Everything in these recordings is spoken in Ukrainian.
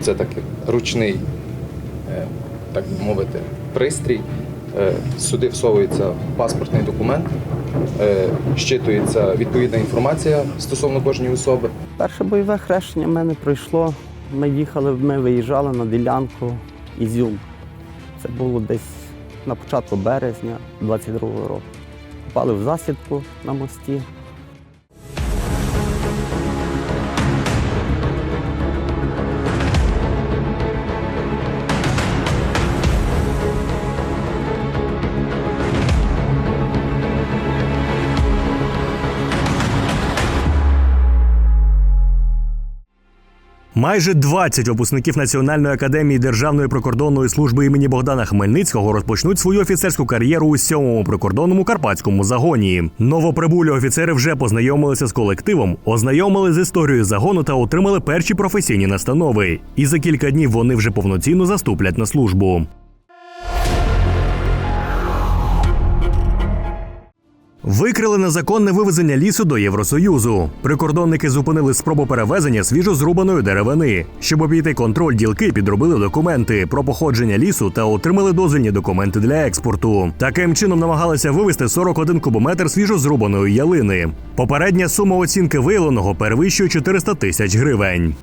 Це такий ручний, е, так би мовити, пристрій. Е, Сюди всовується паспортний документ, е, щитується відповідна інформація стосовно кожної особи. Перше бойове хрещення в мене пройшло. Ми їхали, ми виїжджали на ділянку Ізюм. Це було десь на початку березня 22-го року. Попали в засідку на мості. Майже 20 випускників Національної академії Державної прикордонної служби імені Богдана Хмельницького розпочнуть свою офіцерську кар'єру у сьомому прикордонному карпатському загоні. Новоприбулі офіцери вже познайомилися з колективом, ознайомили з історією загону та отримали перші професійні настанови. І за кілька днів вони вже повноцінно заступлять на службу. Викрили незаконне вивезення лісу до Євросоюзу. Прикордонники зупинили спробу перевезення свіжозрубаної деревини. Щоб обійти контроль, ділки підробили документи про походження лісу та отримали дозвільні документи для експорту. Таким чином намагалися вивезти 41 кубометр свіжозрубаної ялини. Попередня сума оцінки виявленого перевищує 400 тисяч гривень.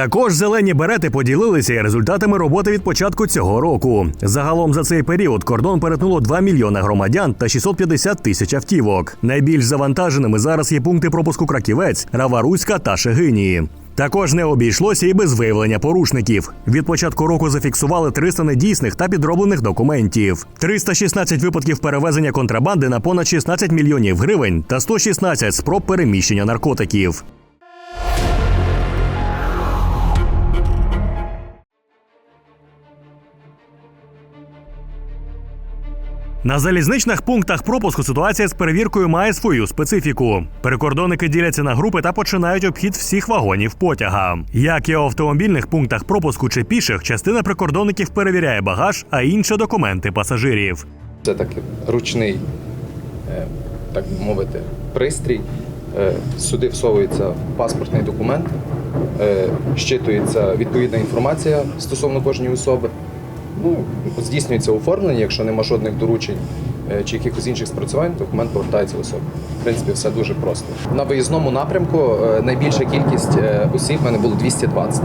Також зелені берети поділилися результатами роботи від початку цього року. Загалом за цей період кордон перетнуло 2 мільйона громадян та 650 тисяч автівок. Найбільш завантаженими зараз є пункти пропуску Краківець, Раваруська та Шегинії. Також не обійшлося і без виявлення порушників. Від початку року зафіксували 300 недійсних та підроблених документів, 316 випадків перевезення контрабанди на понад 16 мільйонів гривень та 116 спроб переміщення наркотиків. На залізничних пунктах пропуску ситуація з перевіркою має свою специфіку. Перекордонники діляться на групи та починають обхід всіх вагонів потяга. Як і у автомобільних пунктах пропуску чи піших, частина прикордонників перевіряє багаж, а інша документи пасажирів. Це такий ручний, е, так мовити, пристрій. Е, Сюди всовується паспортний документ, е, щитується відповідна інформація стосовно кожної особи. Ну, здійснюється оформлення, якщо нема жодних доручень е, чи якихось інших спрацювань, документ повертається особі. В принципі, все дуже просто. На виїзному напрямку е, найбільша кількість е, осіб в мене було 220.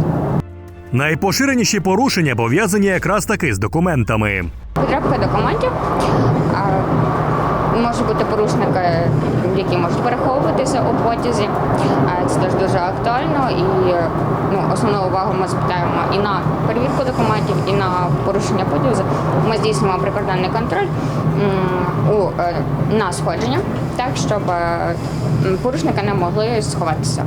Найпоширеніші порушення пов'язані якраз таки з документами. Підробка документів. Може бути порушники, які можуть переховуватися у потязі. Це теж дуже актуально і ну, основну увагу ми звертаємо і на перевірку документів, і на порушення потязу. Ми здійснюємо прикордонний контроль у, е, на сходження, так щоб е, порушники не могли сховатися.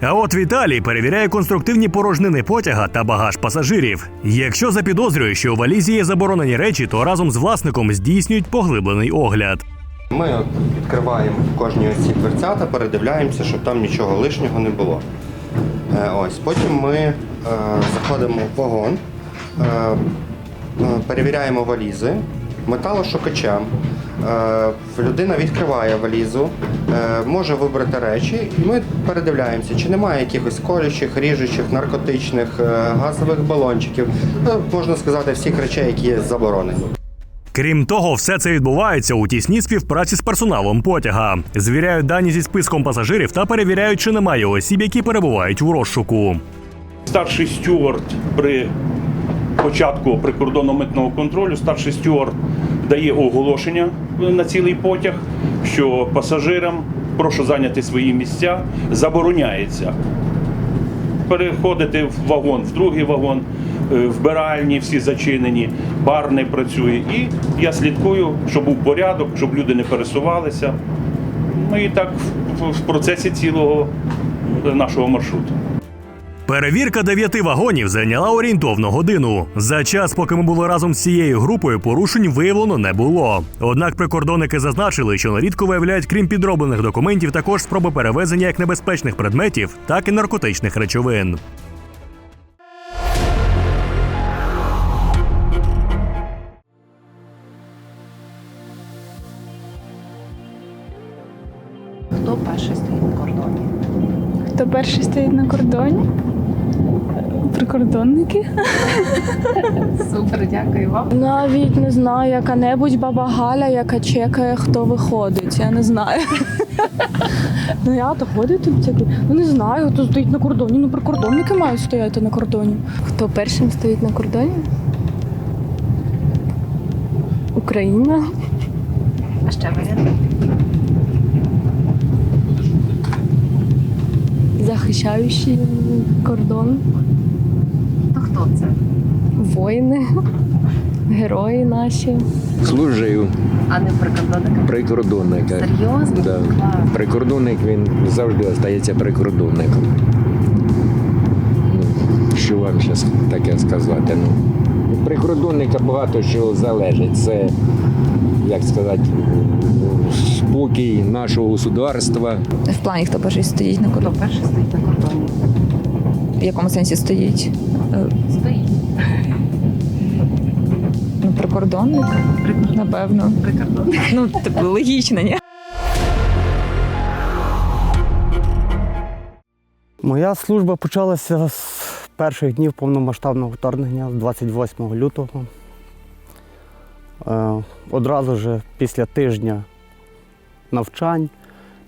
А от Віталій перевіряє конструктивні порожнини потяга та багаж пасажирів. Якщо запідозрює, що у валізі є заборонені речі, то разом з власником здійснюють поглиблений огляд. Ми відкриваємо ось ці дверцята, передивляємося, щоб там нічого лишнього не було. Е, Ось, потім ми е, заходимо в вагон, е, перевіряємо валізи металошукачем. Людина відкриває валізу, може вибрати речі, і ми передивляємося, чи немає якихось колючих, ріжучих, наркотичних, газових балончиків. Можна сказати, всіх речей, які є заборонені. Крім того, все це відбувається у тісній співпраці з персоналом потяга. Звіряють дані зі списком пасажирів та перевіряють, чи немає осіб, які перебувають у розшуку. Старший стюард при початку прикордонно-митного контролю, старший стюард дає оголошення на цілий потяг, що пасажирам прошу зайняти свої місця, забороняється переходити в вагон, в другий вагон, вбиральні всі зачинені, бар не працює. І я слідкую, щоб був порядок, щоб люди не пересувалися. Ну і так в- в процесі цілого е, нашого маршруту. Перевірка дев'яти вагонів зайняла орієнтовно годину. За час, поки ми були разом з цією групою, порушень виявлено не було. Однак прикордонники зазначили, що нарідко виявляють, крім підроблених документів, також спроби перевезення як небезпечних предметів, так і наркотичних речовин. Кордоні? Прикордонники? Супер, дякую вам. Навіть не знаю, яка-небудь баба Галя, яка чекає, хто виходить. Я не знаю. Ну я то ходить тут всякі. Ну не знаю, хто стоїть на кордоні. Ну прикордонники мають стояти на кордоні. Хто першим стоїть на кордоні? Україна. А ще варіант? Захищаючий кордон, То хто це? воїни, герої наші. Служив А не прикордонника? прикордонника. Серйозно? Да. Клас. Прикордонник він завжди залишається прикордонником. Ну, Що вам зараз таке сказати? Ну, прикордонника багато що залежить. Це, як сказати, спокій нашого государства. В плані, хто перший стоїть на кордоні. Хто перший стоїть на кордоні? В якому сенсі стоїть? Е, Стоїть. Ну, прикордонник, Прикордонник. напевно. Прикордонник. Ну, типу, логічно, ні? Моя служба почалася з перших днів повномасштабного вторгнення, з 28 лютого. Е, Одразу ж після тижня навчань,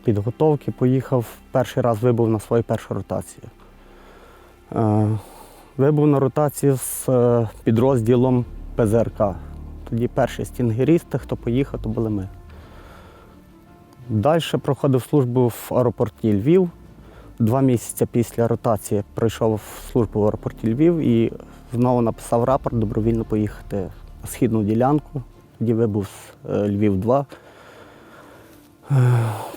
підготовки поїхав, перший раз вибув на свою першу ротацію. Е, Вибув на ротацію з е, підрозділом ПЗРК. Тоді перші стінгерісти, хто поїхав, то були ми. Далі проходив службу в аеропорті Львів. Два місяці після ротації пройшов службу в аеропорті Львів і знову написав рапорт добровільно поїхати східну ділянку. Тоді вибув з е, Львів-2. Е,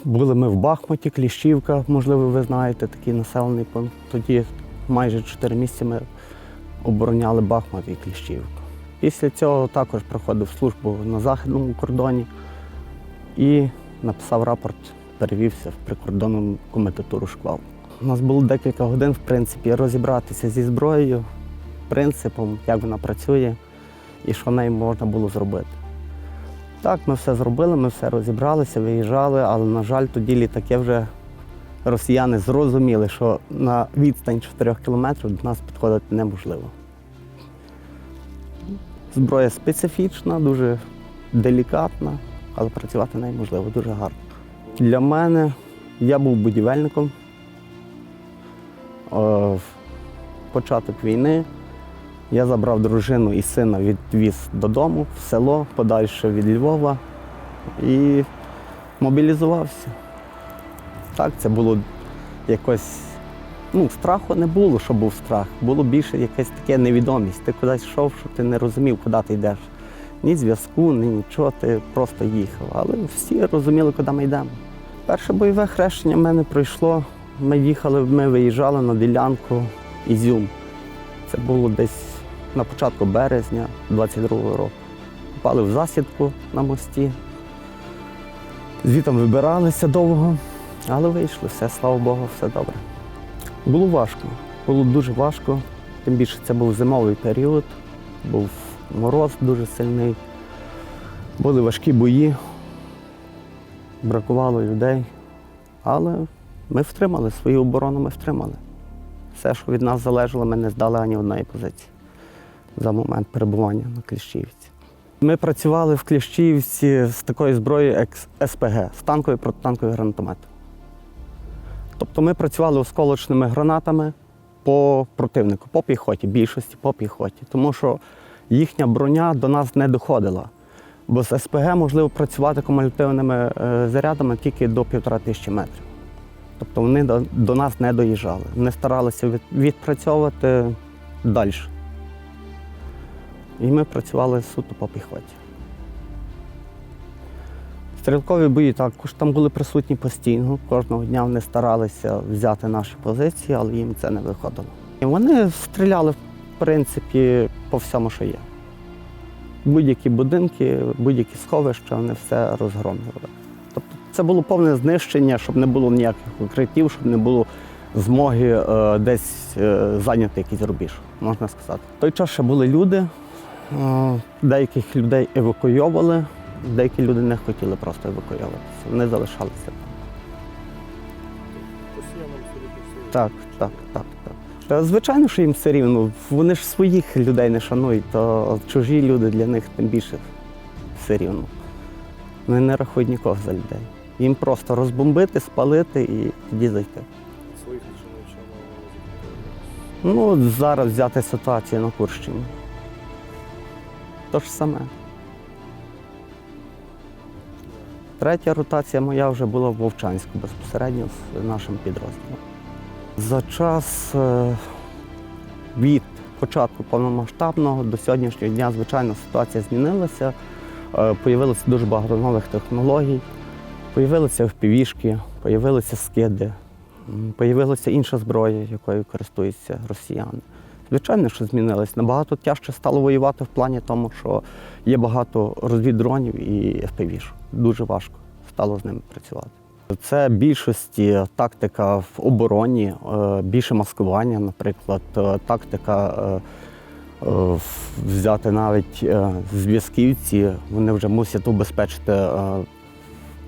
Були ми в Бахмуті, Кліщівка, можливо, ви знаєте, такий населений пункт. Тоді майже чотири місяці ми обороняли Бахмут і Кліщівку. Після цього також проходив службу на західному кордоні і написав рапорт, перевівся в прикордонну комендатуру шквал. У нас було декілька годин, в принципі, розібратися зі зброєю, принципом, як вона працює і що нею можна було зробити. Так, ми все зробили, ми все розібралися, виїжджали, але, на жаль, тоді літаки вже росіяни зрозуміли, що на відстань 4 кілометрів до нас підходити неможливо. Зброя специфічна, дуже делікатна, але працювати нею можливо дуже гарно. Для мене я був будівельником. Е, Початок війни я забрав дружину і сина, відвіз додому в село, подальше від Львова і мобілізувався. Так, це було якось. Ну, страху не було, що був страх. Було більше якась таке невідомість. Ти кудись йшов, що ти не розумів, куди ти йдеш. Ні зв'язку, ні нічого, ти просто їхав. Але всі розуміли, куди ми йдемо. Перше бойове хрещення в мене пройшло. Ми їхали, ми виїжджали на ділянку Ізюм. Це було десь на початку березня 22-го року. Попали в засідку на мості. Звітом вибиралися довго, але вийшли, все, слава Богу, все добре. Було важко, було дуже важко. Тим більше це був зимовий період, був мороз дуже сильний, були важкі бої, бракувало людей. Але ми втримали свою оборону, ми втримали. Все, що від нас залежало, ми не здали ані одної позиції за момент перебування на Кліщівці. Ми працювали в Кліщівці з такою зброєю, як СПГ, з танковий протитанковий гранатомет. Тобто ми працювали осколочними гранатами по противнику, по піхоті, більшості по піхоті, тому що їхня броня до нас не доходила. Бо з СПГ можливо працювати кумулятивними е, зарядами тільки до півтора тисячі метрів. Тобто вони до нас не доїжджали. Вони старалися відпрацьовувати далі. І ми працювали суто по піхоті. Стрілкові бої також там були присутні постійно. Кожного дня вони старалися взяти наші позиції, але їм це не виходило. І вони стріляли, в принципі, по всьому, що є. Будь-які будинки, будь-які сховища, вони все розгромлювали. Тобто це було повне знищення, щоб не було ніяких укриттів, щоб не було змоги е, десь е, зайняти якийсь рубіж, можна сказати. В той час ще були люди, е, деяких людей евакуйовували, деякі люди не хотіли просто евакуйовуватися, вони залишалися. Так, так, так, так. Та, звичайно, що їм все рівно. Вони ж своїх людей не шанують, то чужі люди для них тим більше все рівно. Вони не рахують нікого за людей. Їм просто розбомбити, спалити і тоді зайти. Ну, зараз взяти ситуацію на Курщині. То ж саме. Третя ротація моя вже була в Вовчанську безпосередньо з нашим підрозділом. За час е, від початку повномасштабного до сьогоднішнього дня, звичайно, ситуація змінилася. Е, Появилося дуже багато нових технологій, появилися впівішки, появилися скиди, появилася інша зброя, якою користуються росіяни. Звичайно, що змінилось. Набагато тяжче стало воювати в плані тому, що є багато розвіддронів і FPV. Дуже важко стало з ними працювати. Це більшості тактика в обороні, е, більше маскування, наприклад, е, тактика е, взяти навіть зв'язківці, вони вже мусять убезпечити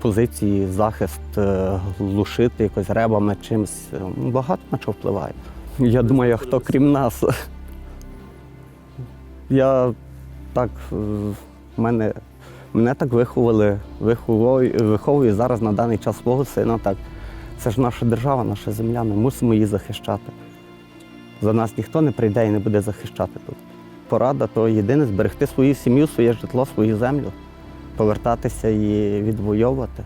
позиції, захист, е, глушити якось ребами чимось. Е, Багато на що впливає. Я думаю, хто крім нас. Я так, е, мене, мене так виховали, виховую, виховую зараз на даний час свого сина. Так. Це ж наша держава, наша земля, ми мусимо її захищати. За нас ніхто не прийде і не буде захищати тут. Порада то єдине зберегти свою сім'ю, своє житло, свою землю, повертатися і відвоювати.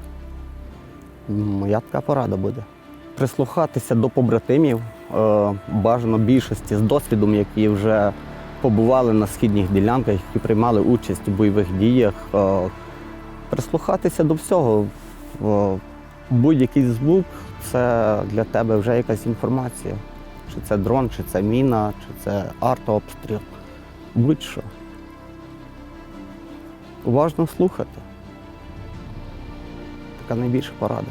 Моя така порада буде. Прислухатися до побратимів, е, бажано більшості з досвідом, які вже побували на східних ділянках, які приймали участь у бойових діях. е, Прислухатися до всього. Е, Будь-який звук це для тебе вже якась інформація. Чи це дрон, чи це міна, чи це артобстріл. Будь-що. Уважно слухати. Така найбільша порада.